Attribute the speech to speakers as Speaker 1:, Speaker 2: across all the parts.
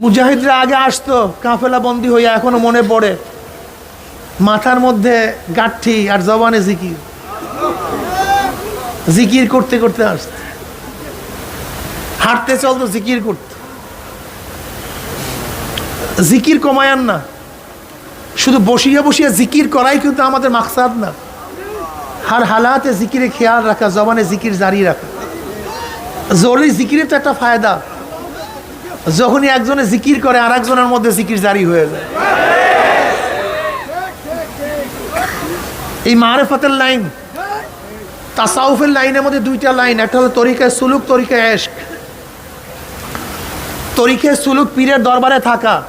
Speaker 1: মুজাহিদরা আগে আসতো, কাফেলা বন্দি হইয়া এখনও মনে পড়ে। মাথার মধ্যে গাঠি আর জবানে জিকির। জিকির করতে করতে আসতো। হাঁটতে চলতো, জিকির করতো। জিকির কমায়ান না। শুধু বসিয়ে বসিয়ে জিকির করাই কিন্তু আমাদের মাকসাদ না। হার হালাতে জিকিরে খেয়াল রাখা, জবানে জিকির জারি রাখা। জরুরি জিকিরের তো একটা ফায়দা। যখনই একজনে জিকির করে আর একজনের মধ্যে জিকির জারি হয়ে যায়। এই মারেফতের লাইন, তাসাউফের লাইনের মধ্যে দুইটা লাইন, একটা হলো তরিকায় সুলুক তরিকায় এশক। তরিকে সুলুক পীরের দরবারে থাকা।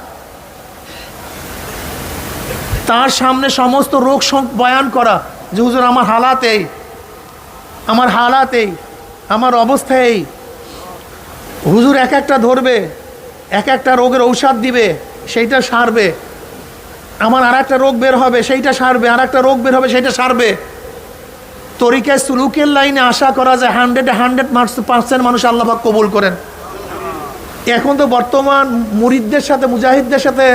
Speaker 1: তার সামনে সমস্ত রোগ বয়ান করা, যে, হুজুর, আমার হালাত এই, আমার হালাত এই, আমার অবস্থা এই। হুজুর এক একটা ধরবে। এক একটা রোগের ঔষধ দিবে, সেইটা সারবে। আমার আর একটা রোগ বের হবে, সেইটা সারবে। আর একটা রোগ বের হবে, সেইটা সারবে। তরিকায়, সুলুকের লাইনে আশা করা যায়, হান্ড্রেড হান্ড্রেড পার্সেন্ট মানুষ আল্লাহাক কবুল করেন। এখন তো বর্তমান মুরিদদের সাথে, মুজাহিদদের সাথে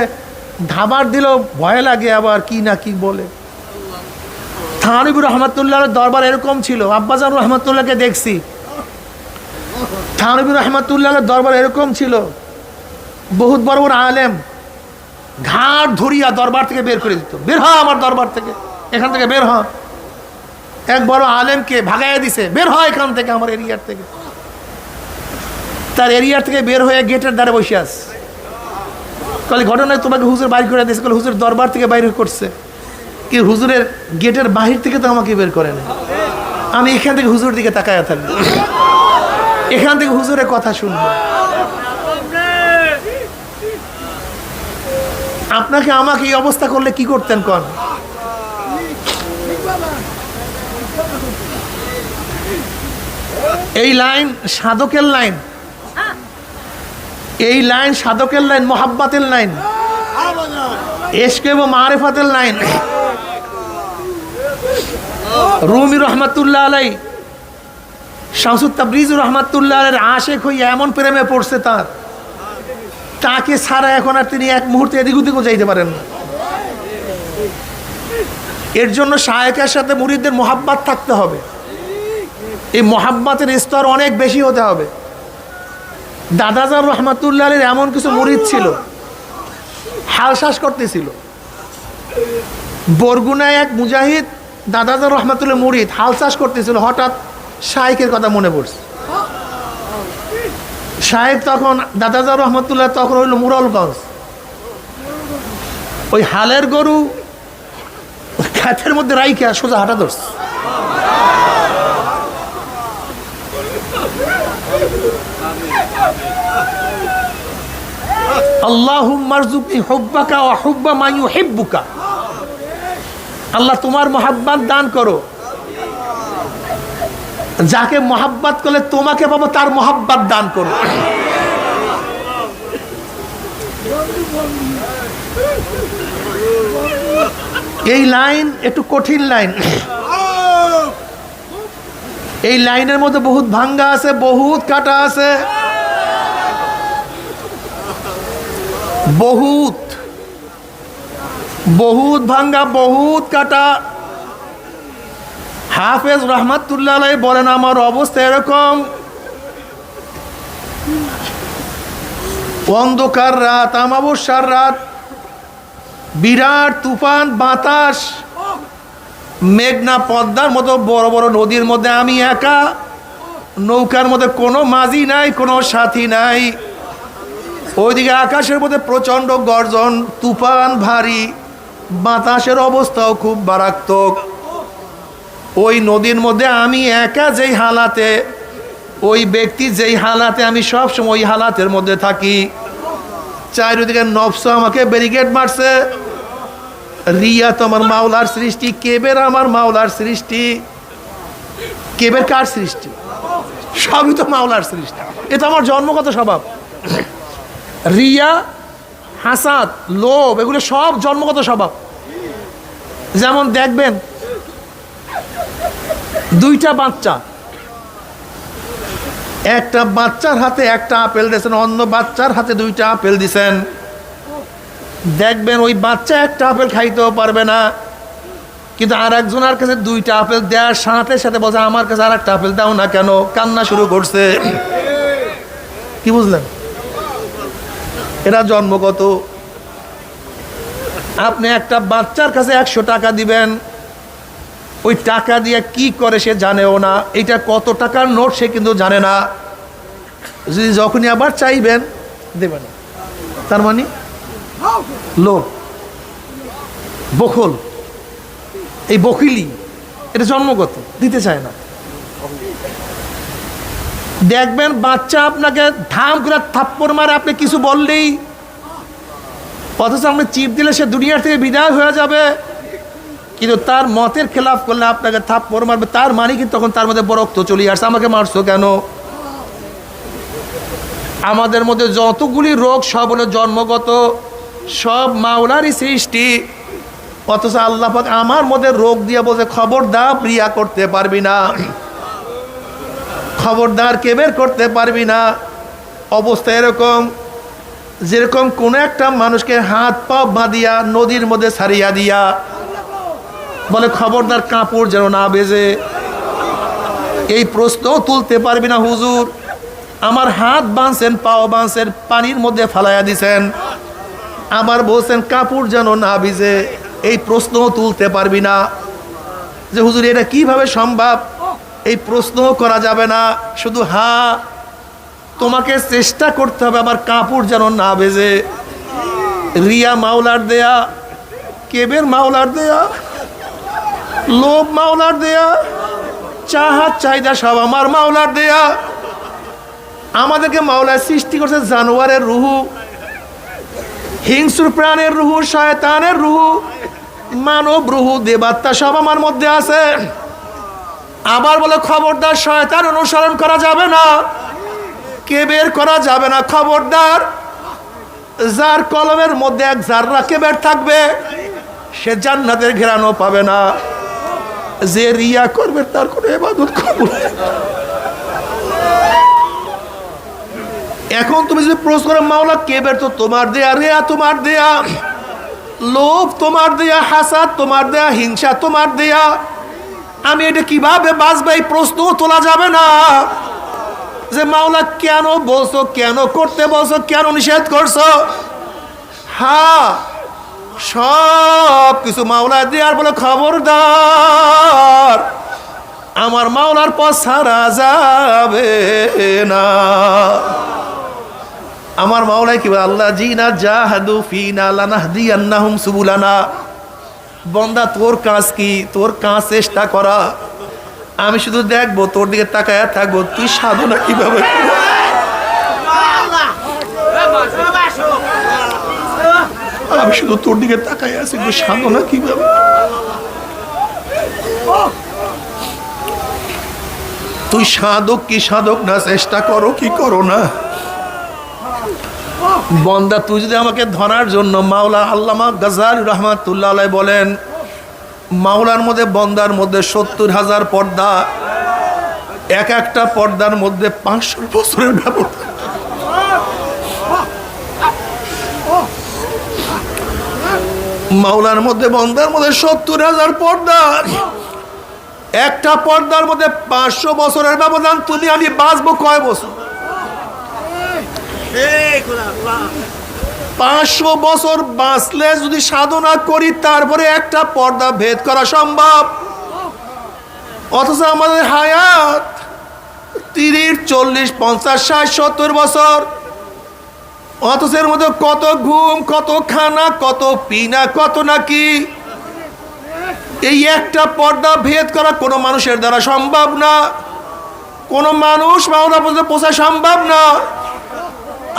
Speaker 1: ধাবার দিলেও ভয় লাগে আবার কি না কি বলে। থানবির রহমতুল্লাহ দরবার এরকম ছিল, আব্বাজান রহমতুল্লাহকে দেখছি। থানবির রহমতুল্লাহ দরবার এরকম ছিল। বহুত বড় বড় আলেম। ঘাট ধরিয়া দরবার থেকে বের করে দিত। বের হ আমার দরবার থেকে। এখান থেকে বের হ। এক বড় আলেমকে ভাগাইয়া দিছে। বের হয় এখান থেকে আমার এরিয়ার থেকে। তার এরিয়ার থেকে বের হয়ে গেটের দ্বারে বসে আস। কলে ঘটনায় তোমাকে হুজুর বাইর করে দিয়েছে। কলে হুজুর দরবার থেকে বাইর করছে। কি হুজুরের গেটের বাহির থেকে তো আমাকে বের করে না আমি এখান থেকে হুজুর দিকে তাকায়া থাকব। এখান থেকে হুজুরের কথা শুনব। আপনাকে আমাকে এই অবস্থা করলে কি করতেন কন? এই লাইন সাধকের লাইন। এই লাইন সাধকের লাইন, মোহাব্বাতের লাইন। এসকে এবং মারেফাতের লাইন। রুমি রহমাতুল্লাহ আলাই শামসুদ তাবরিজুর রহমাতুল্লাহ আলের আশেখ হইয়া এমন প্রেমে পড়ছে তার। তাকে ছাড়া এখন আর তিনি এক মুহূর্তে এদিক ওদিকেও যাইতে পারেন না। এর জন্য শায়েকের সাথে মুরিদদের মোহাব্বাত থাকতে হবে। এই মোহাব্বাতের স্তর অনেক বেশি হতে হবে। দাদাজার রহমাতুল্লাহ আলীর এমন কিছু মুরিদ ছিল হাল শ্বাস করতেছিল। বরগুনায় এক মুজাহিদ দাদাজার রহমাতুল্লাহ মুরিদ হাল চাষ করতেছিল, হঠাৎ শাইকের কথা মনে পড়ছে। শাহেক তখন দাদাজার রহমতুল্লাহ তখন হইল মুরলগঞ্জ। ওই হালের গরু খ্যাতের মধ্যে রাইখা সোজা হাঁটা ধরছে। আল্লাহ তোমার মোহাব্বত দান করো। যাকে মহাব্বাত করলে তোমাকে পাবো, তার মহাব্বাত দান করো। এই লাইন একটু কঠিন লাইন। এই লাইনের মধ্যে বহুত ভাঙ্গা আছে, বহুত কাটা আছে। বহুত বহুত ভাঙ্গা, বহুত কাটা। হাফেজ রহমাতুল্লাহ আলাই বলেন, আমার অবস্থা এরকম। অন্ধকার রাত, আমাবস্যার রাত, বিরাট তুফান, বাতাস, মেঘনা পদ্মার মতো বড় বড় নদীর মধ্যে আমি একা, নৌকার মধ্যে কোনো মাঝি নাই, কোনো সাথী নাই। ওইদিকে আকাশের মধ্যে প্রচণ্ড গর্জন, তুফান ভারী, বাতাসের অবস্থাও খুব মারাত্মক ওই নদীর মধ্যে আমি একা যেই হালাতে, ওই ব্যক্তি যেই হালাতে আমি সব সময় ওই হালাতের মধ্যে থাকি। চারিদিকে নফস আমাকে ব্যারিকেড মারছে। রিয়া তো আমার মাওলার সৃষ্টি, কেবের আমার মাওলার সৃষ্টি। কেবের কার সৃষ্টি? সবই তো মাওলার সৃষ্টি। এ তো আমার জন্মগত স্বভাব। রিয়া হাসাদ লোভ, এগুলো সব জন্মগত স্বভাব। যেমন দেখবেন দুইটা বাচ্চা। একটা বাচ্চার হাতে একটা আপেল দিয়েছেন, অন্য বাচ্চার হাতে দুইটা আপেল দিছেন দেখবেন ওই বাচ্চা একটা আপেল খাইতেও পারবে না। কিন্তু আর একজনের কাছে দুইটা আপেল দেওয়ার সাথে সাথে বলছে, আমার কাছে আর একটা আপেল দাও না কেন? কান্না শুরু করছে। কি বুঝলেন? এরা জন্মগত। আপনি একটা বাচ্চার কাছে একশো টাকা দিবেন ওই টাকা দিয়ে কি করে সে জানেও না। এটা কত টাকার নোট সে কিন্তু জানে না। যদি যখনই আবার চাইবেন দেবে না তার মানে? লোক বখল এই বকিলি এটা জন্মগত, দিতে চায় না। দেখবেন বাচ্চা আপনাকে ধাম করে থাপ্পড় মারে, আপনি কিছু বললেই। অথচ আপনি চিপ দিলে সে দুনিয়ার থেকে বিদায় হয়ে যাবে। কিন্তু তার মতের খেলাফ করলে আপনাকে থাপ্পড় মারবে, তার মানে কিন্তু তখন তার মধ্যে বরক্ত চলে আসছে আমাকে মারছো কেন? আমাদের মধ্যে যতগুলি রোগ সব হলো জন্মগত, সব মাওলারই সৃষ্টি। অথচ আল্লাহ আমার মধ্যে রোগ দিয়ে বলছে, খবরদার প্রিয়া করতে পারবি না। খবরদার কেবের করতে পারবি না? অবস্থা এরকম, যেরকম কোনো একটা মানুষকে হাত পা বাঁধিয়া নদীর মধ্যে ছাড়িয়া দিয়া বলে খবরদার কাপড় যেন না বেজে। এই প্রশ্নও তুলতে পারবি না হুজুর। আমার হাত বাঁধছেন, পাও বাঁধছেন, পানির মধ্যে ফালাইয়া দিছেন। আবার বলছেন, কাপড় যেন না ভিজে। এই প্রশ্নও তুলতে পারবি না। যে হুজুর, এটা কীভাবে সম্ভব? এই প্রশ্নও করা যাবে না। শুধু হা, তোমাকে চেষ্টা করতে হবে আমার কাপড় যেন না ভেজে রিয়া মাওলার দেয়া, কেবের মাওলার দেয়া। লোভ মাওলার দেয়া চাহাত চাহিদা সব আমার মাওলার দেয়া। আমাদেরকে মাওলার সৃষ্টি করছে জানোয়ারের রুহু, হিংসুর প্রাণের রুহু, শয়তানের রুহু, মানব রুহু, দেবাত্মা সব আমার মধ্যে আছে। আবার বলে খবরদার শয়তান অনুসরণ করা যাবে না, কে বের করা যাবে না খবরদার? যার কলমের মধ্যে এক জাররা কেবের থাকবে, সে জান্নাতের ঘেরানো পাবে না। যে রিয়া করবে তার কোনো এবাদত কবুল এখন তুমি যদি প্রশ্ন করো, মাওলা কেবের তো তোমার দেয়া রেয়া, তোমার দেয়া লোভ, তোমার দেয়া হাসাদ, তোমার দেয়া হিংসা, তোমার দেয়া। আমি এটা কীভাবে বাঁচবে? এই প্রশ্নও তোলা যাবে না। যে মাওলা, কেন বলছো, কেন করতে বলছো, কেন নিষেধ করছ? হ্যাঁ সব কিছু মাওলা দেওয়ার বলে খবরদার। আমার মাওলার পর সারা যাবে না। আমার মাওলাই কি আল্লাহ জিনা জাহাদু ফিনা লানাহদিয়ান্নাহুম সুবুলানা। বন্দা, তোর কাজ কি? তোর কাজ চেষ্টা করা। আমি শুধু দেখব, তোর দিকে তাকায়া থাকব। তুই সাধনা কীভাবে করবি? আমি শুধু তোর দিকে তাকাই আছি তুই সাধনা কীভাবে? তুই সাধক কি সাধক না, চেষ্টা করো কি করো না। বন্দা, তুই যদি আমাকে ধরার জন্য মাওলা আল্লামা গাজার রহমাতুল্লাহ বলেন, মাওলার মধ্যে, বন্দার মধ্যে সত্তর হাজার পর্দা, এক একটা পর্দার মধ্যে পাঁচশো বছরের ব্যবধান। মাওলার মধ্যে, বন্দার মধ্যে সত্তর হাজার পর্দা। একটা পর্দার মধ্যে পাঁচশো বছরের ব্যবধান, তুমি আমি বাঁচবো কয় বছর? পাঁচশো বছর বাঁচলে যদি সাধনা করি, তারপরে একটা পর্দা ভেদ করা সম্ভব। অথচ আমাদের হায়াত তিরিশ, চল্লিশ, পঞ্চাশ, ষাট, সত্তর বছর। অথচ এর মধ্যে কত ঘুম, কত খানা, কত পিনা, কত নাকি? এই একটা পর্দা ভেদ করা কোনো মানুষের দ্বারা সম্ভব না। কোনো মানুষ মাওলা পর্যন্ত পোষা সম্ভব না।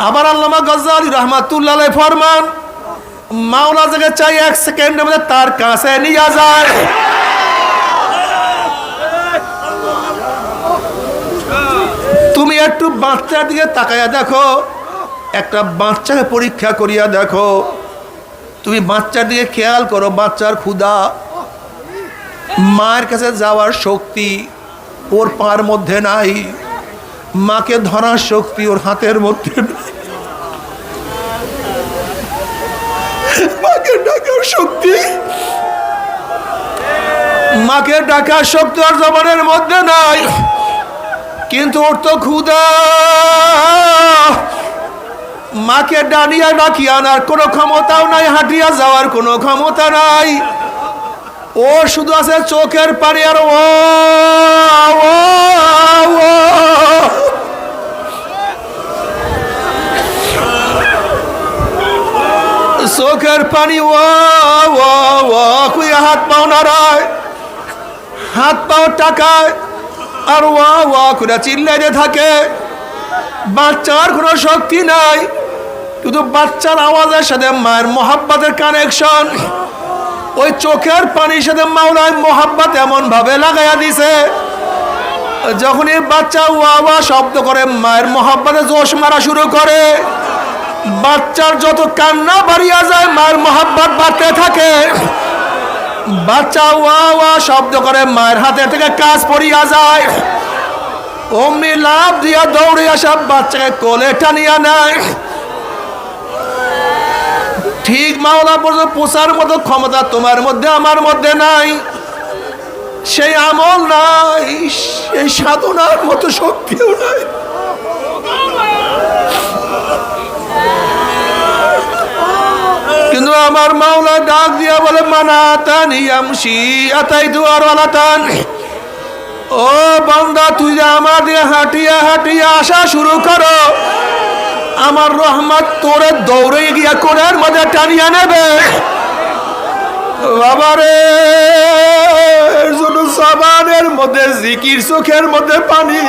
Speaker 1: আবার আল্লামা গজ্জালি রহমাতুল্লাহ ফরমান মাওলা থেকে চাই এক সেকেন্ডের মধ্যে তার কাছে নিয়ে যায়। তুমি একটু বাচ্চার দিকে তাকাইয়া দেখো। একটা বাচ্চাকে পরীক্ষা করিয়া দেখো। তুমি বাচ্চার দিকে খেয়াল করো, বাচ্চার ক্ষুধা। মায়ের কাছে যাওয়ার শক্তি ওর পার মধ্যে নাই। মাকে ধরার শক্তি ওর হাতের মধ্যে। মাকে ডাকার শক্তি। মাকে ডাকার শক্তি ওর জবানের মধ্যে নাই। কিন্তু ওর তো ক্ষুদা মাকে ডানিয়া ডাকিয়ে আনার কোনো ক্ষমতাও নাই, হাঁটিয়া যাওয়ার কোনো ক্ষমতা নাই ও শুধু আছে চোখের পানি আর ও। চোখের পানি, ও হাত পাও নাড়ায় হাত পাও টাকায়, আর ওয়া ওয়া করে চিল্লাইতে থাকে বাচ্চার কোনো শক্তি নাই শুধু বাচ্চার আওয়াজের সাথে মায়ের মহাব্বাতের কানেকশন ওই চোখের পানির সাথে মাওলায় মহাব্বাত এমন ভাবে লাগাইয়া দিছে। যখনই বাচ্চা ওয়া ওয়া শব্দ করে, মায়ের মহাব্বাতে জোশ মারা শুরু করে। বাচ্চার যত কান্না বাড়িয়া যায়, মায়ের মহাব্বাত বাড়তে থাকে। বাচ্চা ওয়া ওয়া শব্দ করে, মায়ের হাতে থেকে কাজ পড়িয়া যায়। অমনি লাভ দিয়া দৌড়ে আসা বাচ্চাকে কোলে টানিয়া নেয়। ঠিক মাওলা পর্যন্ত পোষার মতো ক্ষমতা তোমার মধ্যে, আমার মধ্যে নাই। সেই আমল নাই, সেই সাধনার মতো শক্তিও নাই। কিন্তু আমার মাওলা ডাক দিয়া বলে, মানাতান ইয়ামশি আতাই দুয়ার আলাতান। ও বান্দা, তুই যে আমার দিয়ে হাঁটিয়া হাঁটিয়া আসা শুরু করো। আমার রহমত তোরে দৌড়ে গিয়া কোণের মধ্যে টানিয়া নেবে। বাবারে সাবানের মধ্যে, জিকির চোখের মধ্যে পানি।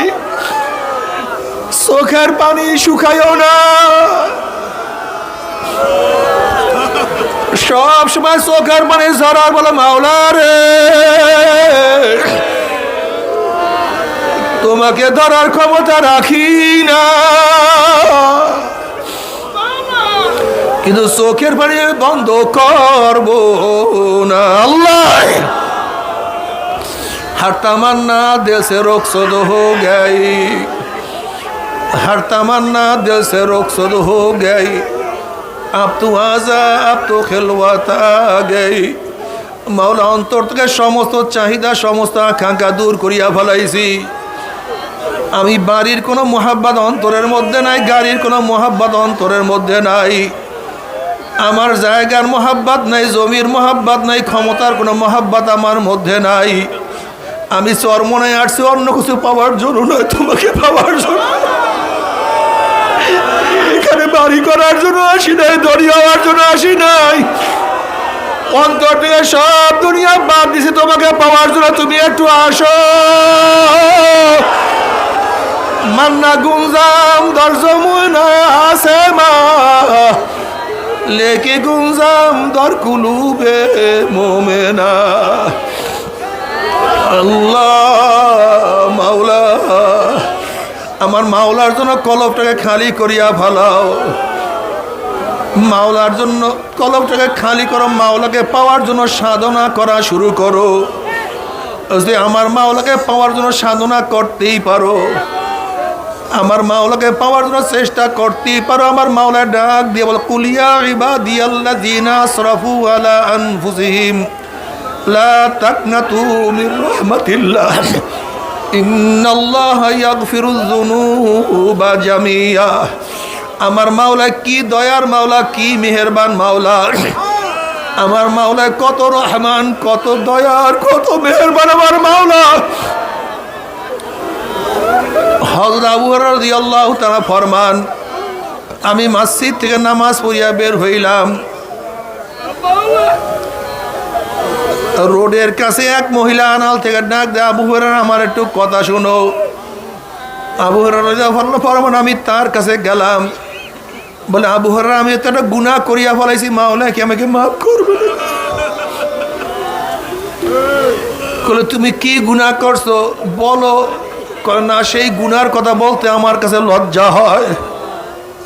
Speaker 1: চোখের পানি শুকাইও না। সব সময় চোখের পানি ঝরার বলে মাওলা রে তোমাকে ধরার ক্ষমতা রাখি না। কিন্তু চোখের পানি বন্ধ করব না। আল্লাহ! হারতামান্না দেশে রক্সদ হো গাই। হারতামান্না দেশে রক্সদ হো গাই। আপ তু আজা, আপ তো খেলোয়াতা গাই। মাওলা, অন্তর থেকে সমস্ত চাহিদা, সমস্ত আকাঙ্ক্ষা দূর করিয়া ফেলাইছি। আমি বাড়ির কোনো মহাব্বাদ অন্তরের মধ্যে নাই, গাড়ির কোনো মহাব্বাদ অন্তরের মধ্যে নাই। আমার জায়গার মোহাব্বাত নাই, জমির মোহাব্বাত নাই, ক্ষমতার কোনো মোহাব্বাত আমার মধ্যে নাই। আমি চরমনায় আসছি, অন্য কিছু পাওয়ার জন্য নয়, তোমাকে পাওয়ার জন্য। এখানে বাড়ি করার জন্য আসি নাই, দড়ি জন্য আসি নাই। অন্তর থেকে সব দুনিয়া বাদ দিছি, তোমাকে পাওয়ার জন্য তুমি একটু আসো। মান্না গুঞ্জাম দর্জমুন আছে মা। লেকে গুঞ্জাম দর কুলুবে মোমেনা। আল্লাহ, মাওলা, আমার মাওলার জন্য কলবটাকে খালি করিয়া ভালাও মাওলার জন্য কলবটাকে খালি করো, মাওলাকে পাওয়ার জন্য সাধনা করা শুরু করো। যে আমার মাওলাকে পাওয়ার জন্য সাধনা করতেই পারো। আমার মাওলাকে পাওয়ার জন্য চেষ্টা করতে পারো। আমার মাওলা ডাক দিয়ে বল, কুলিয়া ইবাদি আল্লাহ জিনা সরফু আলা আনফুসিহিম, লা তাকনাতু মির রহমাতিল্লাহ, ইন্নাল্লাহ ইয়াগফিরুয যুনুবা জামিয়া। আমার মাওলা কি দয়ার মাওলা, কি মেহেরবান মাওলা। আমার মাওলা কত রহমান, কত দয়ার, কত মেহেরবান আমার মাওলা। ফরমান, আমি মসজিদ থেকে নামাজ পড়িয়া বের হইলাম। রোডের কাছে এক মহিলা আনাল থেকে ডাক দেয়, আবু আমার একটু কথা শুনো। আবু হরান ফরমান আমি তার কাছে গেলাম। বলে, আবু হরান আমি তো একটা গুণা করিয়া ফলাইছি মাওলা কি আমাকে মাফ করবে তুমি কি গুণা করছ? বলো। কয়, না সেই গুনার কথা বলতে আমার কাছে লজ্জা হয়।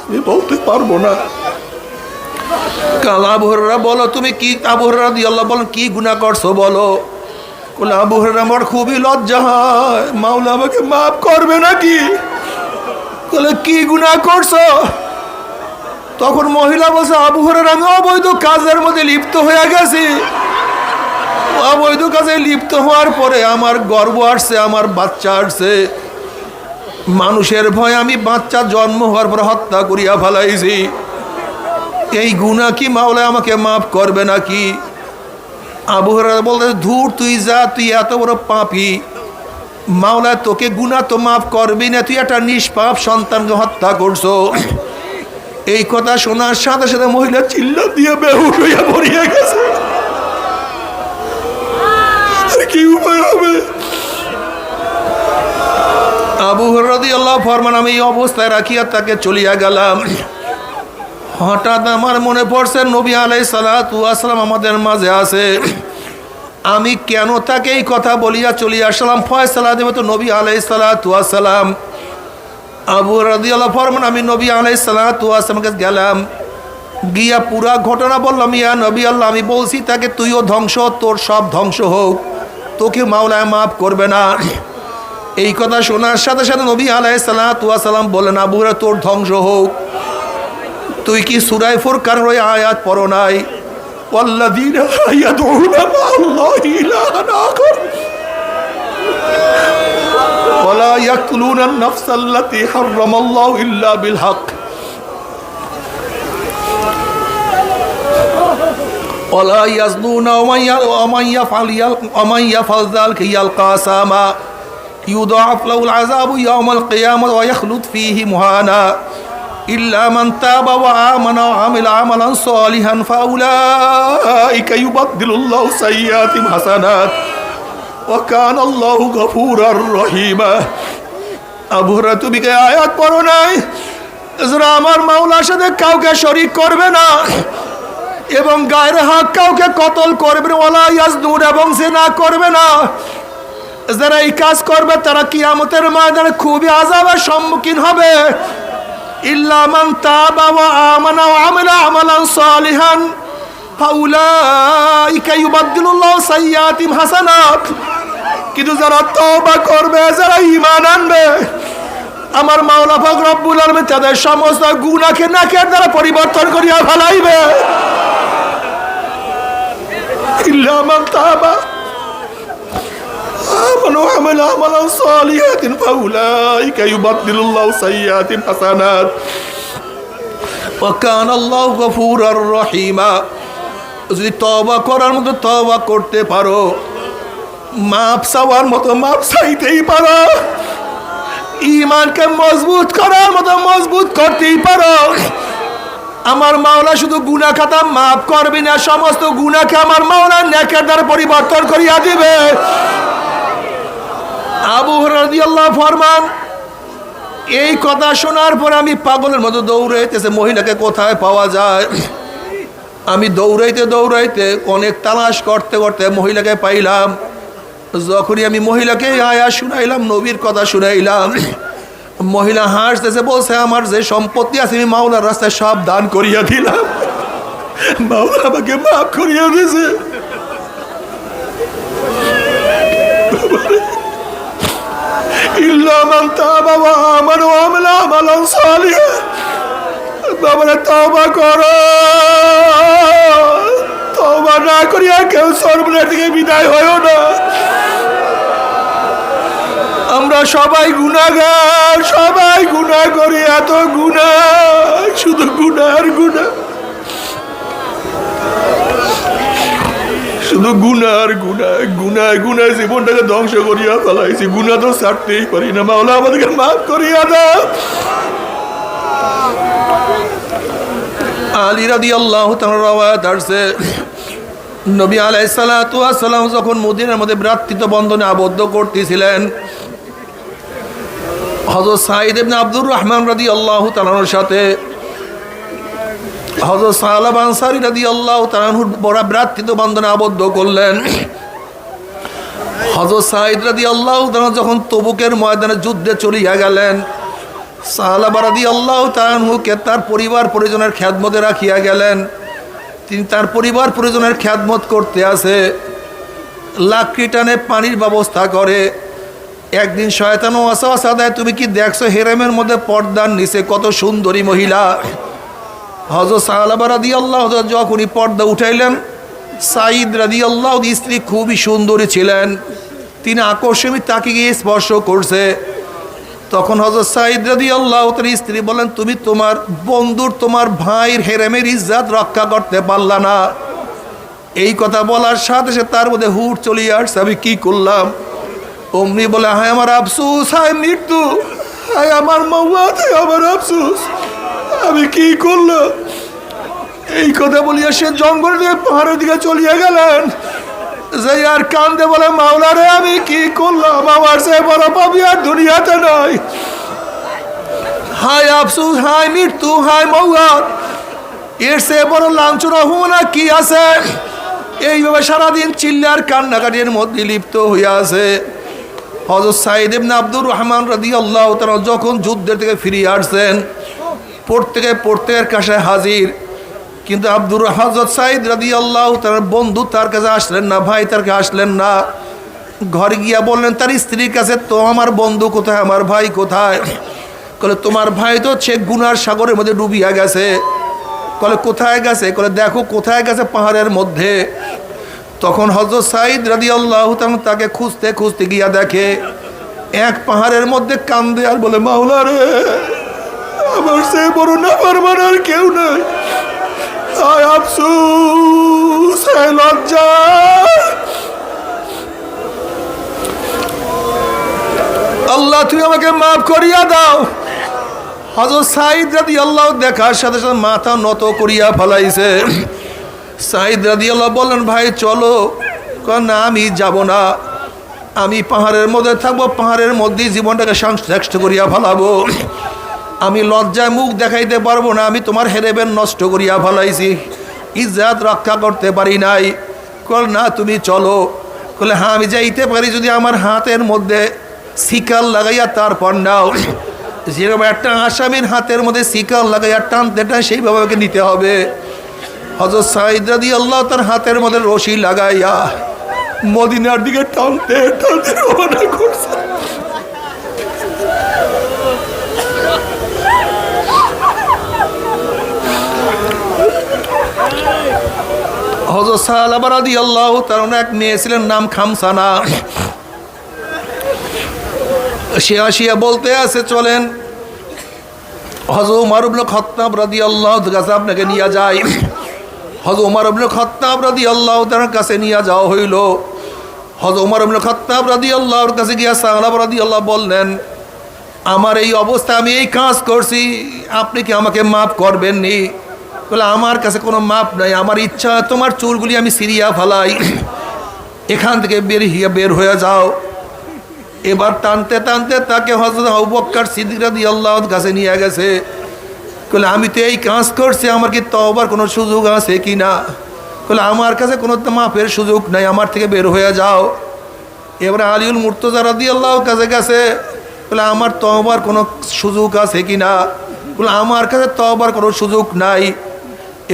Speaker 1: আমি বলতে পারব না। কাল আবহরা বলো তুমি কি আবহরা দিয়ে আল্লাহ বলেন কি গুণা করছ বলো। বলে আবহরা আমার খুবই লজ্জা হয়। মাওলা আমাকে মাফ করবে নাকি? বলে কি গুণা করছ? তখন মহিলা বলছে আবু হরের আমি অবৈধ কাজের মধ্যে লিপ্ত হয়ে গেছি। অবৈধ কাজে লিপ্ত হওয়ার পরে আমার গর্ব আসছে, আমার বাচ্চা আসছে। মানুষের ভয় আমি বাচ্চা জন্ম হওয়ার পর হত্যা করিয়া ফেলাইছি। এই গুণা কি মাওলা আমাকে মাফ করবে নাকি? আবু হরারা বলতে ধূর তুই যা, তুই এত বড় পাপি। মাওলা, তোকে গুণা তো মাফ করবি না, তুই একটা নিষ্পাপ সন্তানকে হত্যা করছ। এই কথা শোনার সাথে সাথে মহিলা চিল্লা দিয়ে বেহুশ হইয়া পড়িয়া গেছে আর কি উপায় হবে? আবু হরদি আল্লাহ ফরমান, আমি এই অবস্থায় রাখিয়া তাকে চলিয়া গেলাম। হঠাৎ আমার মনে পড়ছে, নবী আলাই সালাম আমাদের মাঝে আছে। আমি কেন তাকে এই কথা বলিয়া চলিয়া আসলাম? ফয়সালা দেবে তো নবী আলাই সালাম। আবু রাদি আল্লাহ ফরমান, আমি নবী আলাই সালামকে গেলাম। গিয়া পুরা ঘটনা বললাম, ইয়া নবী আল্লাহ, আমি বলছি তাকে তুইও ধ্বংস, তোর সব ধ্বংস হোক। তোকে মাওলায় মাফ করবে না এই কথা শোনার সাথে সাথে নবী আলাই সালাম বললেন আবুরা তোর ধ্বংস হোক তুই কি সুরাই ফুরকার ওই আয়াত পড়ো নাই والذين يدعون مع الله إلها آخر ولا يقتلون النفس التي حرم الله إلا بالحق ولا يزنون ومن ي- ومن يفعل يل- ومن يفعل ذلك يلقى ساما يضاعف له العذاب يوم القيامة ويخلد فيه مهانا إلا من تاب وآمن وعمل عملا صالحا فأولئك يبدل الله سيئاتهم حسنات وكان الله غفورا رحيما আবুরা তুমি কে আয়াত পড়ো নাই যারা আমার মাওলার সাথে কাউকে শরিক করবে না এবং গায়ের হাত কাউকে কতল করবে ওলা ইয়াজনুর এবং না করবে না। যারা এই কাজ করবে, তারা কিয়ামতের ময়দানে খুবই আজাবের সম্মুখীন হবে। ইল্লা মান তাবা ওয়া আমানা ওয়া আমিলা আমালান সালিহান, ফাউলাইকা ইউবাদদিলুল্লাহু সাইয়্যাতিহিম হাসানাত। কিন্তু যারা তওবা করবে, যারা ঈমান আনবে, আমার মাওলা পাক রব্বুল আলামিন তাদের সমস্ত গুনাহকে নাকের দ্বারা পরিবর্তন করিয়া ফেলাইবে। ইল্লা মান তাবা آمنوا وعملوا عملا صالحا فأولئك يبدل الله سيئاتهم حسنات وكان الله غفورا رحيما যদি তবা করার মতো তবা করতে পারো মাপ চাওয়ার মতো মাপ চাইতেই পারো ইমানকে মজবুত করার মতো মজবুত করতেই পারো আমার মাওলা শুধু গুনা খাতা মাফ করবি না, সমস্ত গুনাকে আমার মাওলা নেকের দ্বারা পরিবর্তন করিয়া দিবে। আবু রাদিয়াল্লাহ ফরমান, এই কথা শোনার পর আমি পাগলের মতো দৌড়াইতেছে, মহিলাকে কোথায় পাওয়া যায়? আমি দৌড়াইতে দৌড়াইতে অনেক তালাশ করতে করতে মহিলাকে পাইলাম। যখনই আমি মহিলাকে আয়া শুনাইলাম, নবীর কথা শুনাইলাম মহিলা হাসতেছে, বলছে, আমার যে সম্পত্তি আছে, আমি মাওলার রাস্তায় সব দান করিয়া দিলাম। মাওলা আমাকে মাফ করিয়া দিয়েছে। বিদায় হয়েও না। আমরা সবাই গুণাগার, সবাই গুণা করি এত গুণা, শুধু গুণার গুণা। শুধু আর গুণা গুণা গুণা, জীবনটাকে ধ্বংস করিয়া ফেলাইছি। গুণা তো ছাড়তেই পারি না। মাওলা আমাদেরকে মাফ করিয়া দাও। আলী রাদি আল্লাহ আসছে। নবী আলাই সালাম যখন মদিনার মধ্যে ভ্রাতৃত্ব বন্ধনে আবদ্ধ করতেছিলেন হজরত সাইদ ইবনে আব্দুর রহমান রাদি আল্লাহ তালানোর সাথে হজরত সাহাব আনসারি রাদি আল্লাহ তালানহুর বড় ভ্রাতৃত্ব বন্ধনে আবদ্ধ করলেন। হজরত সাইদ রাদি আল্লাহ তালান যখন তবুকের ময়দানে যুদ্ধে চলিয়া গেলেন সাহালাবারাদি আল্লাহ তানহুকে তার পরিবার পরিজনের খ্যাদমতে রাখিয়া গেলেন। তিনি তার পরিবার পরিজনের খ্যাদমত করতে আসে, লাকড়ি টানে পানির ব্যবস্থা করে একদিন শয়তান ওয়াসওয়াসা দেয়, তুমি কি দেখছ হেরেমের মধ্যে পর্দার নিচে কত সুন্দরী মহিলা? হজরত সাহালাবা রাদি আল্লাহ যখনই পর্দা উঠাইলেন সাইদ রাদি আল্লাহ স্ত্রী খুবই সুন্দরী ছিলেন। তিনি আকর্ষণী তাকে গিয়ে স্পর্শ করছে। তখন হজরত সাঈদ রাদি আল্লাহ তার স্ত্রী বলেন তুমি তোমার বন্ধুর, তোমার ভাইয়ের হেরেমের ইজ্জাত রক্ষা করতে পারলা না। এই কথা বলার সাথে সাথে তার মধ্যে হুট চলিয়ে আসছে, আমি কী করলাম? অমনি বলে, হায় আমার আফসুস, হায় মৃত্যু, হায় আমার মৌয়াত আমার আফসুস, আমি কি করলাম? এই কথা বলিয়া সে জঙ্গল দিয়ে পাহাড়ের দিকে চলিয়ে গেলেন। যে আর কান্দে বলে, মাওলা রে, আমি কি করলাম? আমার সে বড় পাবি আর দুনিয়াতে নয় হায় আফসুস, হায় মৃত্যু, হায় মৌয়াত এর সে বড় লাঞ্ছনা হুমনা কি আছে? এইভাবে সারাদিন চিল্লার কান্নাকাটির মধ্যে লিপ্ত হইয়া আছে। হজরত সাইদ ইবনে আব্দুর রহমান রাদি আল্লাহ তারা যখন যুদ্ধের থেকে ফিরিয়ে আসছেন, প্রত্যেকে প্রত্যেকের কাছে হাজির। কিন্তু আব্দুর হজরত সাইদ রাদি আল্লাহ তার বন্ধু তার কাছে আসলেন না, ভাই তার কাছে আসলেন না। ঘরে গিয়া বললেন, তার স্ত্রীর কাছে তো আমার বন্ধু কোথায়, আমার ভাই কোথায়? কলে, তোমার ভাই তো সে গুনার সাগরের মধ্যে ডুবিয়া গেছে। কলে, কোথায় গেছে? কলে, দেখো, কোথায় গেছে পাহাড়ের মধ্যে? তখন হজরত সাইদ রাদি আল্লাহ তাকে খুঁজতে খুঁজতে গিয়া দেখে, এক পাহাড়ের মধ্যে কান্দে আর বলে, মাওলা রে, আমার সে বড় না পারবার আর কেউ নাই। আল্লাহ, তুমি আমাকে মাফ করিয়া দাও। হজরত সাইদ রাদি আল্লাহ দেখার সাথে সাথে মাথা নত করিয়া ফেলাইছে। সাইদ রাদি আল্লাহ বললেন, ভাই, চলো। না, আমি যাব না। আমি পাহাড়ের মধ্যে থাকব, পাহাড়ের মধ্যেই জীবনটাকে সংশ্লেষ্ট করিয়া ফেলাবো। আমি লজ্জায় মুখ দেখাইতে পারব না, আমি তোমার হেরেবেন নষ্ট করিয়া ফেলাইছি। ইজ্জাত রক্ষা করতে পারি নাই। কল না, তুমি চলো। কলে হ্যাঁ আমি যাইতে পারি যদি আমার হাতের মধ্যে শিকাল লাগাইয়া তারপর নাও। যেরকম একটা আসামির হাতের মধ্যে শিকাল লাগাইয়া টানতে টান সেইভাবে নিতে হবে। হজরত সাইদ রাদি আল্লাহ তার হাতের মধ্যে রশি লাগাইয়া মদিনার দিকে টানতে টানতে রওনা করছে। আল্লাহ তার মেয়ে ছিলেন, নাম খামসানা। বলতে আছে, চলেন। আল্লাহ আপনাকে নিয়ে যাই। হজ উমার ইবনে খত্তাব রাদি আল্লাহ তার কাছে নিয়ে যাওয়া হইল। হজ উমার ইবনে খত্তাব রাদি আল্লাহর কাছে গিয়া সাহাব রাদি আল্লাহ বললেন, আমার এই অবস্থা, আমি এই কাজ করছি, আপনি কি আমাকে মাফ করবেন নি বলে, আমার কাছে কোনো মাপ নাই, আমার ইচ্ছা, তোমার চুলগুলি আমি সিরিয়া ফালাই, এখান থেকে বের হিয়া বের হয়ে যাও। এবার টানতে টানতে তাকে হজরত আবুবক্কর সিদ্দিকরা দিয়ে আল্লাহর কাছে নিয়ে গেছে। বলে আমি তো এই কাজ করছি, আমার কি তবার কোনো সুযোগ আছে কি না? বলে আমার কাছে কোনো তো মাপের সুযোগ নাই, আমার থেকে বের হয়ে যাও। এবারে আলিউল মুর্তজা রাদি আল্লাহর কাছে গেছে বলে আমার তবার কোনো সুযোগ আছে কি না? বলে আমার কাছে তবার কোনো সুযোগ নাই।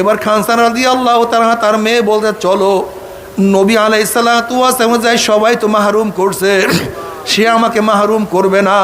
Speaker 1: এবার খানসান রাদি আল্লাহ তারা তার মেয়ে বলতে চলো। নবী আলাইসাল্লাম যাই সবাই তো মাহরুম করছে, সে আমাকে মাহরুম করবে না।